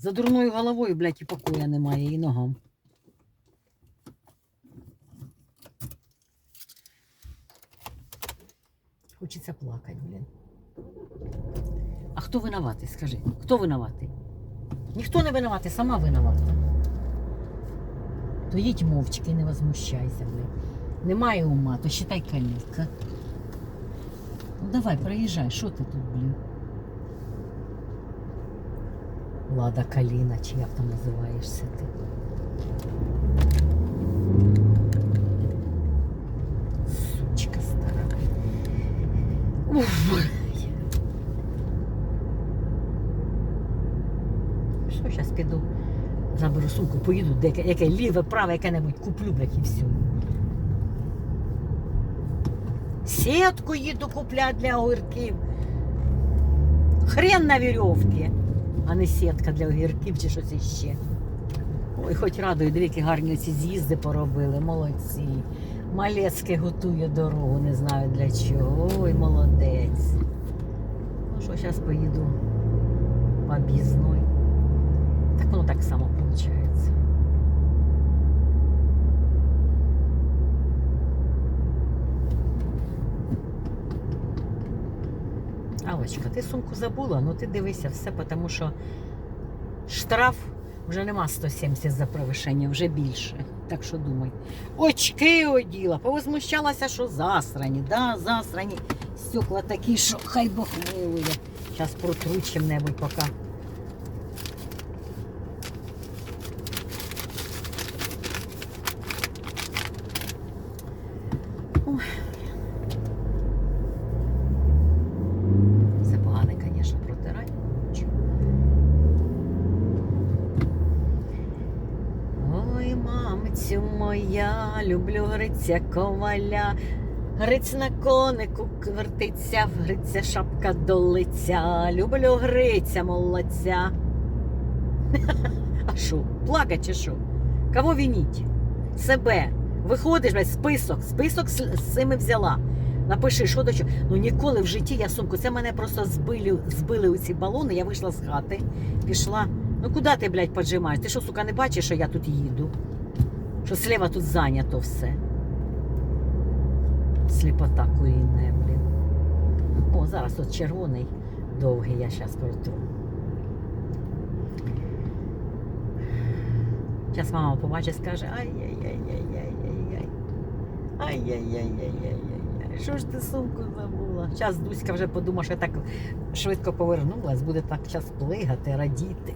За дурною головою, блядь, і покоя немає, і ногам. Хочеться плакати, блін. А хто винуватий, скажи? Хто винуватий? Ніхто не винуватий, сама винувата. То їдь мовчки, не возмущайся, блін. Немає ума, то считай калітка. Ну давай, проїжджай, що ти тут, блін? Лада Каліна, чи як там називаєшся ти? Сучка стара. Уф. Що, зараз піду, заберу сумку, поїду, де, яке ліве, праве, яке-небудь куплю, блядь, і все. Сітку їду купляти для огірків. Хрен на вірьовці, а не сітка для огірків чи щось іще. Ой, хоч радую, диви, які гарні ці з'їзди поробили, молодці. Малецьке готує дорогу, не знаю для чого. Ой, молодець. Ну що, зараз поїду по об'їзної. Так воно так само виходить. Алочка, ти сумку забула, ну ти дивися все, тому що штраф вже нема 170 за превишення, вже більше. Так що думай. Очки оділа, повозмущалася, що засрані, да, засрані. Стекла такі, що хай Бог милує. Зараз протру чим-небудь поки. Ой. Це погане, звісно, протирання. Нічого. Ой, мамцю моя, люблю Гриця коваля. Гриць на конику вертиться, Гриця шапка до лиця. Люблю Гриця молодця. А що, плакать чи що? Кого вініть? Себе. Виходиш, блядь, список, список з цими взяла. Напиши, що до чого. Ну ніколи в житті я сумку. Це мене просто збили, збили у ці балони. Я вийшла з хати, пішла. Ну куди ти, блядь, поджимаєш? Ти що, сука, не бачиш, що я тут їду? Що сліва тут зайнято все. Сліпота курінна, блін. О, зараз от червоний довгий, я зараз протру. Зараз мама побачить, скаже, ай-яй-яй-яй-яй-яй. Ай-яй-яй-яй-яй-яй. Що ж ти сумку забула? Зараз Дуська вже подумає, що я так швидко повернулась, буде так час плигати, радіти.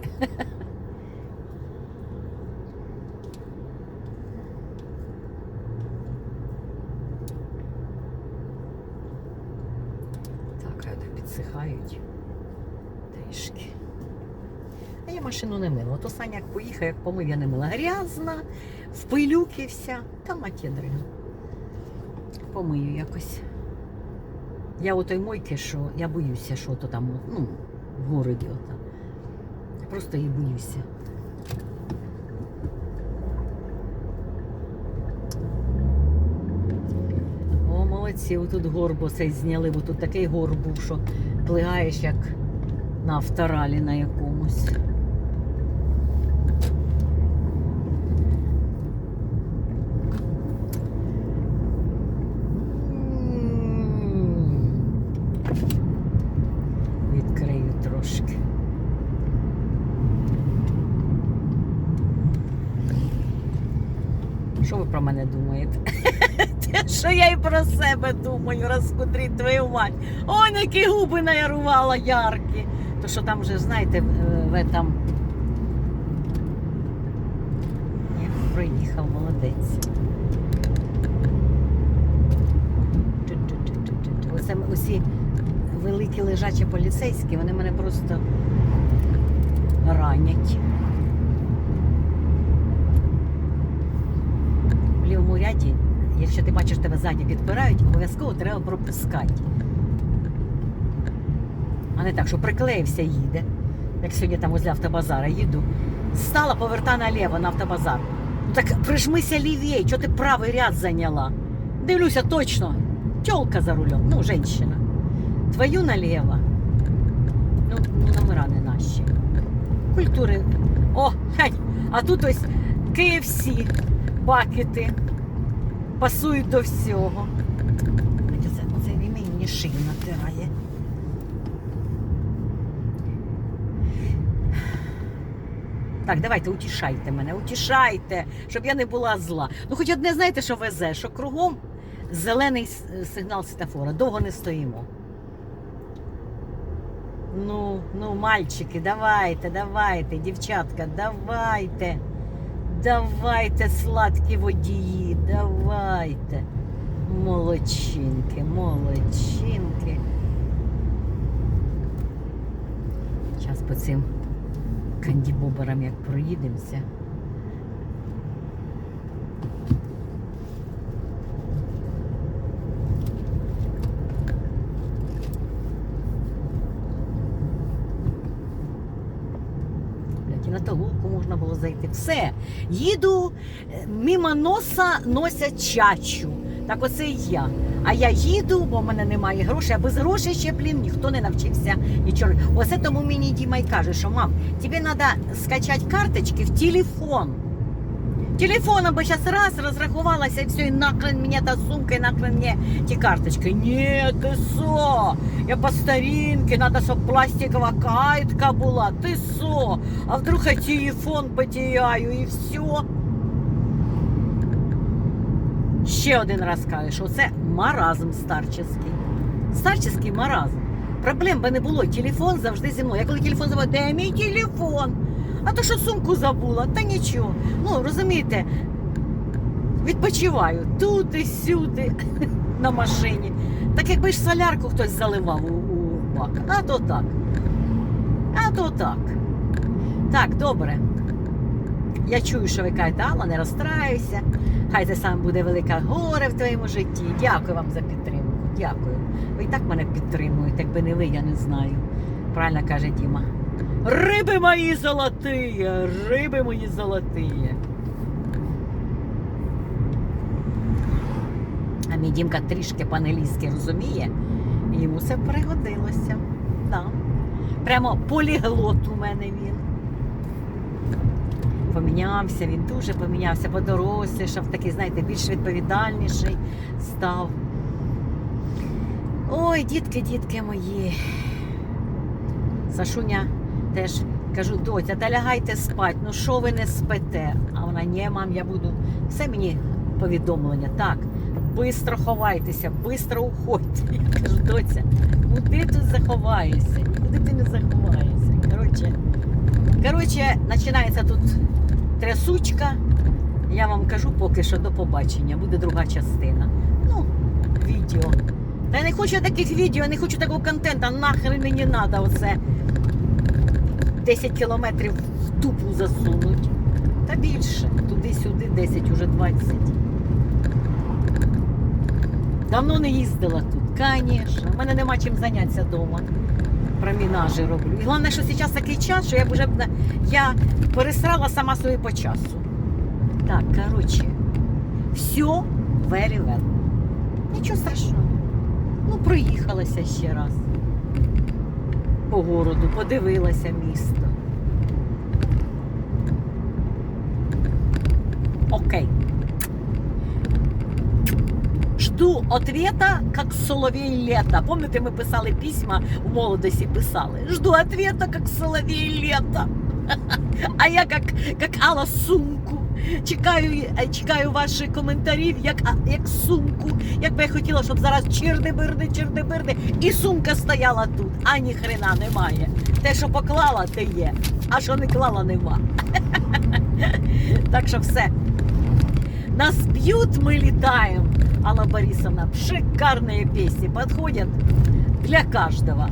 Так, а так підсихають трішки. А я машину не мила. Ото Саня як поїхав, як помив, я не мила. Грязна, в пилюки вся. Та маті дрина. Помию якось. Я отой мойки, що я боюся, що то там, ну, в городі ота. Просто її боюся. О, молодці, отут горб оцей зняли, бо тут такий горб був, що плигаєш як на авторалі на якомусь. М. Відкрию трошки. Що ви про мене думаєте? Те, що я і про себе думаю, розкудріть твою мать. Ой, які губи наярувала яркі. То що там вже, знаєте, в, там. Як проїхав, молодець. Оце усі великі лежачі поліцейські, вони мене просто ранять. Ряді, якщо ти бачиш, тебе ззаді підпирають, обов'язково треба пропускати. А не так, що приклеївся їде. Як сьогодні там возле автобазара їду. Стала поверта наліво на автобазар. Ну так прижмися лівій, що ти правий ряд зайняла. Дивлюся точно. Тьолка за рулем, ну, женщина. Твою наліво. Ну, ну номера не наші. культури. О, глянь, а тут ось KFC, бакети. Пасують до всього. Це, він мені шию натирає. Так, давайте утішайте мене, утішайте, щоб я не була зла. Ну, хоч одне знаєте, що везе, що кругом зелений сигнал світофора. Довго не стоїмо. Ну, ну, мальчики, давайте, давайте, дівчатка, давайте. Давайте, сладкі водії, давайте. Молодчинки, молодчинки. Зараз по цим кандібоберам як проїдемося. На Талулку можна було зайти. Все. Їду, е, мимо носа носять чачу. Так оце і я. А я їду, бо в мене немає грошей, а без грошей ще, блін, ніхто не навчився нічого. Оце тому мені Діма й каже, що мам, тобі треба скачати карточки в телефон. Телефоном би зараз раз розрахувалася і все, і нахрен мені та сумка, і нахрен мені ті карточки. Ні, ти со? Я по старинке, надо, щоб пластикова кайтка була. Ти со? А вдруг я телефон потеряю і все. Ще один раз кажеш, оце маразм старческий. Старческий маразм. Проблем би не було. Телефон завжди зі мною. Я коли телефон забула, де мій телефон? А то що сумку забула, та нічого. Ну, розумієте, відпочиваю тут і сюди на машині. Так якби ж солярку хтось заливав у, у бак. А то так. А то так. Так, добре. Я чую, що ви кажете, Алла, не розстраюйся. Хай це саме буде велике горе в твоєму житті. Дякую вам за підтримку. Дякую. Ви і так мене підтримуєте, якби не ви, я не знаю. Правильно каже Діма. Риби мої золоті, риби мої золоті. А мій Дімка трішки по-англійськи розуміє, йому це пригодилося. Да. Прямо поліглот у мене він. Помінявся, він дуже помінявся, подорослішав, такий, знаєте, більш відповідальніший став. Ой, дітки, дітки мої. Сашуня теж кажу, доця, та лягайте спать, ну що ви не спите? А вона, ні, мам, я буду. Все мені повідомлення. Так, бистро ховайтеся, бистро уходьте. Я кажу, доця, куди тут заховаєшся? Куди ти не заховаєшся? Коротше, коротше, починається тут трясучка. Я вам кажу поки що до побачення. Буде друга частина. Ну, відео. Та я не хочу таких відео, я не хочу такого контенту. Нахрен мені треба оце 10 кілометрів в тупу засунуть. Та більше. Туди-сюди 10, уже 20. Давно не їздила тут. Звісно. У мене нема чим зайнятися вдома. Промінажі роблю. І головне, що зараз такий час, що я вже я пересрала сама собі по часу. Так, коротше, все very well. Нічого страшного. Ну, проїхалася ще раз по городу, подивилася місто. Окей. Жду ответа, как соловей лето. Помните, ми писали письма в молодості писали. Жду ответа, как соловей лето. А я как, как Алла сумку. Чекаю, е, чекаю ваших коментарів, як, як сумку. Як би я хотіла, щоб зараз чирди-бирди, чирди-бирди, і сумка стояла тут, а ні хрена немає. Те, що поклала, те є, а що не клала, нема. Так що все. Нас бьют, мы летаем. Алла Борисовна, шикарные песни подходят для каждого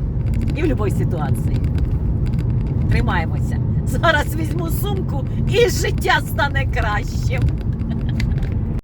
і в будь-якій ситуації. Тримаємося. Зараз візьму сумку і життя стане кращим.